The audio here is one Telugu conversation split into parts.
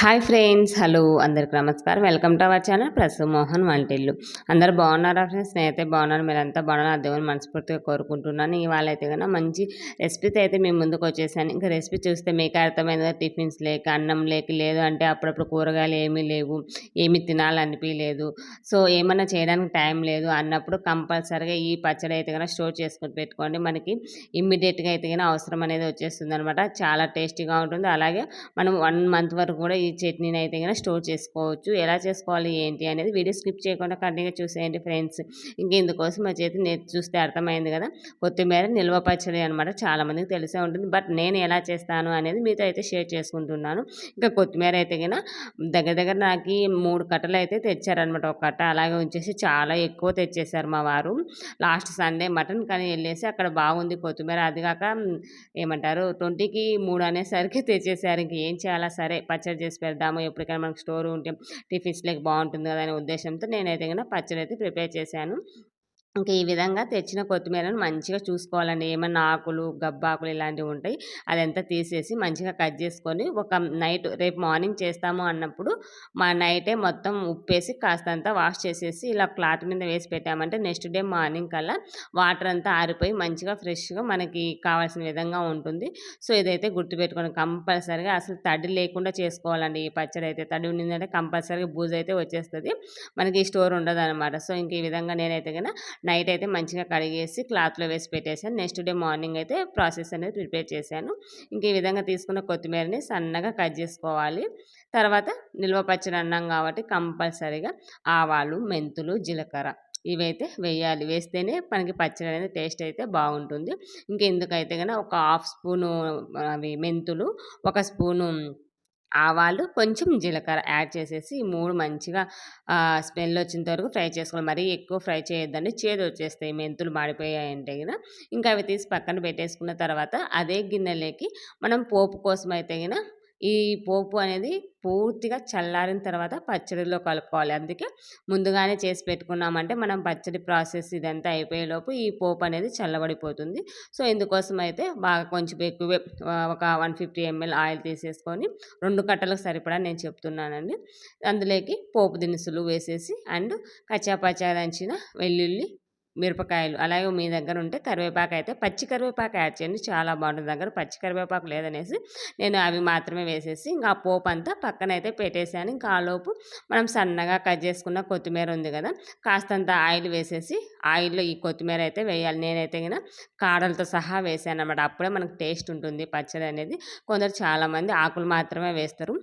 హాయ్ ఫ్రెండ్స్ హలో అందరికి నమస్కారం. Welcome to our channel Prasu Mohan వంటిల్లు. అందరు బాగున్నారా ఫ్రెండ్స్? నేనైతే బాగున్నాను. మీరంతా బాగున్నారు? ఆ దేవుని మనస్ఫూర్తిగా కోరుకుంటున్నాను. ఇవాళ అయితే కన్నా మంచి రెసిపీతో అయితే మేము ముందుకు వచ్చేసాను. ఇంకా రెసిపీ చూస్తే మీకు అర్థమైంది టిఫిన్స్ లేక అన్నం లేక లేదు అంటే అప్పుడప్పుడు కూరగాయలు ఏమీ లేవు ఏమి తినాలనిపించలేదు సో ఏమన్నా చేయడానికి టైం లేదు. అన్నప్పుడు కంపల్సరీగా ఈ పచ్చడి అయితే కన్నా స్టోర్ చేసుకొని పెట్టుకోండి. మనకి ఇమ్మీడియట్గా అయితే కన్నా అవసరం అనేది వచ్చేస్తుంది అనమాట చాలా టేస్టీగా ఉంటుంది. అలాగే మనం వన్ మంత్ వరకు కూడా ఈ చట్నీని అయితే కనుక స్టోర్ చేసుకోవచ్చు. ఎలా చేసుకోవాలి ఏంటి అనేది వీడియో స్కిప్ చేయకుండా కంటిన్యూగా చూసేయండి ఫ్రెండ్స్. ఇంకెందుకోసం మా చేతి నేను చూస్తే అర్థమైంది కదా. కొత్తిమీర నిల్వ పచ్చడి అనమాట చాలామందికి తెలిసే ఉంటుంది. బట్ నేను ఎలా చేస్తాను అనేది మీతో అయితే షేర్ చేసుకుంటున్నాను. ఇంకా కొత్తిమీర అయితే కనుక దగ్గర దగ్గర నాకు మూడు కట్టలు అయితే తెచ్చారనమాట ఒక కట్ట అలాగే ఉంచేసి చాలా ఎక్కువ తెచ్చేసారు మా వారు. లాస్ట్ సండే మటన్ కానీ వెళ్ళేసి అక్కడ బాగుంది కొత్తిమీర. అది కాక ఏమంటారు ట్వంటీకి మూడు అనేసరికి తెచ్చేసారు. ఇంక ఏం చేయాలా? సరే పచ్చడి చేసి పెడదాము. ఎప్పటికైనా మనకు స్టోర్ ఉంటే టిఫిన్స్ లేక బాగుంటుంది కదా అనే ఉద్దేశంతో నేనైతే కనుక పచ్చడి అయితే ప్రిపేర్ చేశాను. ఇంకా ఈ విధంగా తెచ్చిన కొత్తిమీరను మంచిగా చూసుకోవాలండి. ఏమన్నా ఆకులు గబ్బాకులు ఇలాంటివి ఉంటాయి అదంతా తీసేసి మంచిగా కట్ చేసుకొని ఒక నైట్ రేపు మార్నింగ్ చేస్తాము అన్నప్పుడు మా నైటే మొత్తం ఉప్పేసి కాస్తంతా వాష్ చేసేసి ఇలా క్లాత్ మీద వేసి పెట్టామంటే నెక్స్ట్ డే మార్నింగ్ కల్లా వాటర్ అంతా ఆరిపోయి మంచిగా ఫ్రెష్గా మనకి కావాల్సిన విధంగా ఉంటుంది. సో ఇదైతే గుర్తుపెట్టుకోండి కంపల్సరీగా అసలు తడి లేకుండా చేసుకోవాలండి. ఈ పచ్చడి అయితే తడి ఉండిందంటే కంపల్సరీగా బూజ్ అయితే వచ్చేస్తుంది. మనకి స్టోర్ ఉండదు అనమాట సో ఇంక ఈ విధంగా నేనైతే కన్నా నైట్ అయితే మంచిగా కడిగేసి క్లాత్లో వేసి పెట్టేశాను నెక్స్ట్ డే మార్నింగ్ అయితే ప్రాసెస్ అనేది ప్రిపేర్ చేశాను. ఇంక ఈ విధంగా తీసుకున్న కొత్తిమీరని సన్నగా కట్ చేసుకోవాలి. తర్వాత నిల్వ పచ్చడి అన్నాం కాబట్టి కంపల్సరీగా ఆవాలు మెంతులు జీలకర్ర ఇవైతే వేయాలి. వేస్తేనే మనకి పచ్చడి అనేది టేస్ట్ అయితే బాగుంటుంది. ఇంకెందుకైతే కనుక ఒక హాఫ్ స్పూను అవి మెంతులు ఒక స్పూను ఆవాలు కొంచెం జీలకర్ర యాడ్ చేసేసి ఈ మూడు మంచిగా స్మెల్ వచ్చేంత వరకు ఫ్రై చేసుకోవాలి. మరీ ఎక్కువ ఫ్రై చేయొద్దండి. చేదు వచ్చేస్తాయి. మెంతులు మాడిపోయాయంటే కదా ఇంకా అవి తీసి పక్కన పెట్టేసుకున్న తర్వాత అదే గిన్నెలోకి మనం పోపు కోసం అయితే కదా ఈ పోపు అనేది పూర్తిగా చల్లారిన తర్వాత పచ్చడిలో కలుపుకోవాలి. అందుకే ముందుగానే చేసి పెట్టుకున్నామంటే మనం పచ్చడి ప్రాసెస్ ఇదంతా అయిపోయేలోపు ఈ పోపు అనేది చల్లబడిపోతుంది. సో ఇందుకోసం అయితే బాగా కొంచెం ఎక్కువ ఒక వన్ ఫిఫ్టీ ఎంఎల్ ఆయిల్ తీసేసుకొని రెండు కట్టలకు సరిపడా నేను చెప్తున్నానండి. అందులోకి పోపు దినుసులు వేసేసి అండ్ కచ్చాపచ్చా దంచిన వెల్లుల్లి మిరపకాయలు అలాగే మీ దగ్గర ఉంటే కరివేపాకు అయితే పచ్చి కరివేపాకు యాడ్ చేయండి. చాలా బాగుంటుంది. దగ్గర పచ్చి కరివేపాకు లేదనేసి నేను అవి మాత్రమే వేసేసి ఇంకా ఆ పోపు అంతా పక్కన అయితే పెట్టేశాను ఇంకా ఆ లోపు మనం సన్నగా కట్ చేసుకున్న కొత్తిమీర ఉంది కదా కాస్తంత ఆయిల్ వేసేసి ఆయిల్లో ఈ కొత్తిమీర అయితే వేయాలి. నేనైతే కనుక కాడలతో సహా వేసాను అనమాట అప్పుడే మనకు టేస్ట్ ఉంటుంది పచ్చడి అనేది కొందరు చాలామంది ఆకులు మాత్రమే వేస్తారు.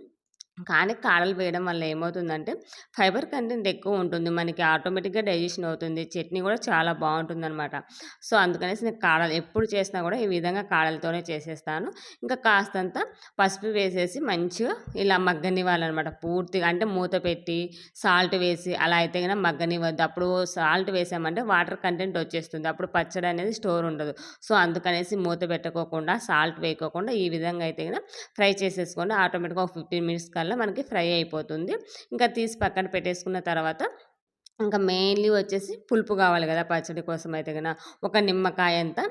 కానీ కాడలు వేయడం వల్ల ఏమవుతుందంటే ఫైబర్ కంటెంట్ ఎక్కువ ఉంటుంది. మనకి ఆటోమేటిక్గా డైజెషన్ అవుతుంది. చట్నీ కూడా చాలా బాగుంటుందన్నమాట. సో అందుకనేసి నేను కాడలు ఎప్పుడు చేసినా కూడా ఈ విధంగా కాడలతోనే చేసేస్తాను. ఇంకా కాస్తంత పసుపు వేసేసి మంచిగా ఇలా మగ్గనివ్వాలన్నమాట. పూర్తిగా అంటే మూత పెట్టి సాల్ట్ వేసి అలా అయితే కనుక మగ్గనివ్వద్దు. అప్పుడు సాల్ట్ వేసామంటే వాటర్ కంటెంట్ వచ్చేస్తుంది. అప్పుడు పచ్చడి అనేది స్టోర్ ఉండదు. సో అందుకనేసి మూత పెట్టుకోకుండా సాల్ట్ వేయకోకుండా ఈ విధంగా అయితే కనుక ఫ్రై చేసేసుకోండి. ఆటోమేటిక్గా ఒక ఫిఫ్టీన్ మినిట్స్ కల్లా మనకి ఫ్రై అయిపోతుంది. ఇంకా తీసి పక్కన పెట్టేసుకున్న తర్వాత ఇంకా మెయిన్లీ వచ్చేసి పులుపు కావాలి కదా పచ్చడి కోసం అయితే కనుక ఒక నిమ్మకాయ అంతా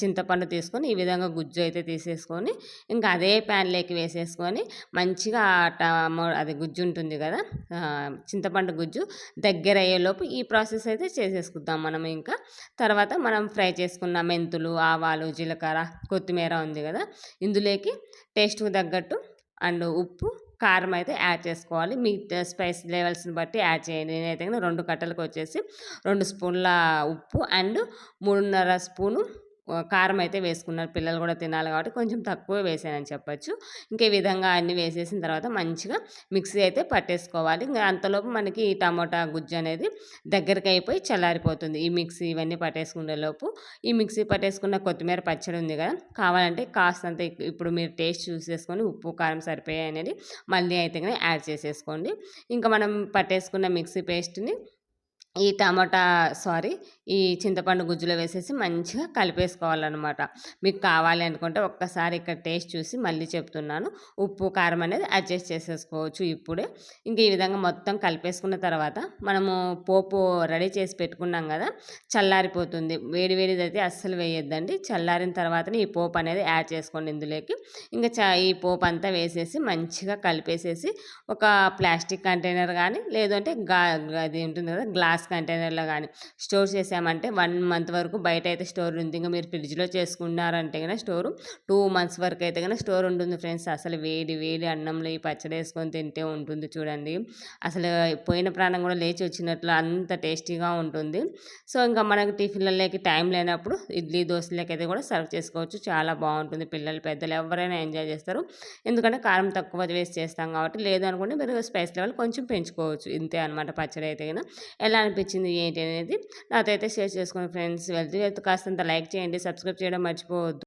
చింతపండు తీసుకొని ఈ విధంగా గుజ్జు అయితే తీసేసుకొని ఇంకా అదే ప్యాన్లోకి వేసేసుకొని మంచిగా టమో అది గుజ్జు ఉంటుంది కదా చింతపండు గుజ్జు దగ్గర అయ్యేలోపు ఈ ప్రాసెస్ అయితే చేసేసుకుందాం మనం ఇంకా. తర్వాత మనం ఫ్రై చేసుకున్న మెంతులు ఆవాలు జీలకర్ర కొత్తిమీర ఉంది కదా ఇందులోకి టేస్ట్కి తగ్గట్టు అండ్ ఉప్పు కారం అయితే యాడ్ చేసుకోవాలి. మీ స్పైస్ లెవెల్స్ని బట్టి యాడ్ చేయండి. నేనైతే రెండు కట్టలకు వచ్చేసి రెండు స్పూన్ల ఉప్పు అండ్ మూడున్నర స్పూను కారం అయితే వేసుకున్నారు. పిల్లలు కూడా తినాలి కాబట్టి కొంచెం తక్కువ వేసానని చెప్పచ్చు. ఇంక ఈ విధంగా అన్నీ వేసేసిన తర్వాత మంచిగా మిక్సీ అయితే పట్టేసుకోవాలి. ఇంకా అంతలోపు మనకి ఈ టమోటా గుజ్జు అనేది దగ్గరికి అయిపోయి చల్లారిపోతుంది. ఈ మిక్సీ ఇవన్నీ పట్టేసుకునే లోపు. ఈ మిక్సీ పట్టేసుకున్న కొత్తిమీర పచ్చడి ఉంది కదా! కావాలంటే కాస్తంత ఇప్పుడు మీరు టేస్ట్ చూసేసుకొని ఉప్పు కారం సరిపోయాయి అనేది మళ్ళీ అయితే కానీ యాడ్ చేసేసుకోండి. ఇంకా మనం పట్టేసుకున్న మిక్సీ పేస్ట్ని ఈ టమాటా సారీ ఈ చింతపండు గుజ్జులో వేసేసి మంచిగా కలిపేసుకోవాలన్నమాట. మీకు కావాలి అనుకుంటే ఒక్కసారి ఇక్కడ టేస్ట్ చూసి మళ్ళీ చెప్తున్నాను. ఉప్పు కారం అనేది అడ్జస్ట్ చేసేసుకోవచ్చు ఇప్పుడే. ఇంకా ఈ విధంగా మొత్తం కలిపేసుకున్న తర్వాత మనము పోపు రెడీ చేసి పెట్టుకున్నాం కదా చల్లారిపోతుంది. వేడి వేడిది అయితే అస్సలు వేయొద్దండి. చల్లారిన తర్వాతనే ఈ పోపు అనేది యాడ్ చేసుకోండి ఇందులోకి. ఇంకా చ ఈ పోపు అంతా వేసేసి మంచిగా కలిపేసేసి ఒక ప్లాస్టిక్ కంటైనర్ కానీ లేదంటే గా అది ఉంటుంది కదా గ్లాస్ గ్లాస్ కంటైనర్లో కానీ స్టోర్ చేసామంటే వన్ మంత్ వరకు బయట అయితే స్టోర్ ఉంది. ఇంకా మీరు ఫ్రిడ్జ్లో చేసుకున్నారంటే కనుక స్టోర్ టూ మంత్స్ వరకు అయితే కనుక స్టోర్ ఉంటుంది ఫ్రెండ్స్. అసలు వేడి వేడి అన్నంలో ఈ పచ్చడి వేసుకొని తింటే ఉంటుంది చూడండి. అసలు పోయిన ప్రాణం కూడా లేచి వచ్చినట్లు అంత టేస్టీగా ఉంటుంది. సో ఇంకా మనకు టిఫిన్లలోకి టైం లేనప్పుడు ఇడ్లీ దోశలకి అయితే కూడా సర్వ్ చేసుకోవచ్చు. చాలా బాగుంటుంది. పిల్లలు పెద్దలు ఎవరైనా ఎంజాయ్ చేస్తారు. ఎందుకంటే కారం తక్కువ వేస్ట్ చేస్తాం కాబట్టి లేదనుకుంటే మీరు స్పైస్ లెవెల్ కొంచెం పెంచుకోవచ్చు. ఇంతే అనమాట పచ్చడి అయితే కనుక ఎలా అనిపించింది ఏంటి అనేది నాతో అయితే షేర్ చేసుకోండి ఫ్రెండ్స్. వెళ్తూ వెళ్తూ కాస్తంత లైక్ చేయండి సబ్స్క్రైబ్ చేయడం మర్చిపోవద్దు.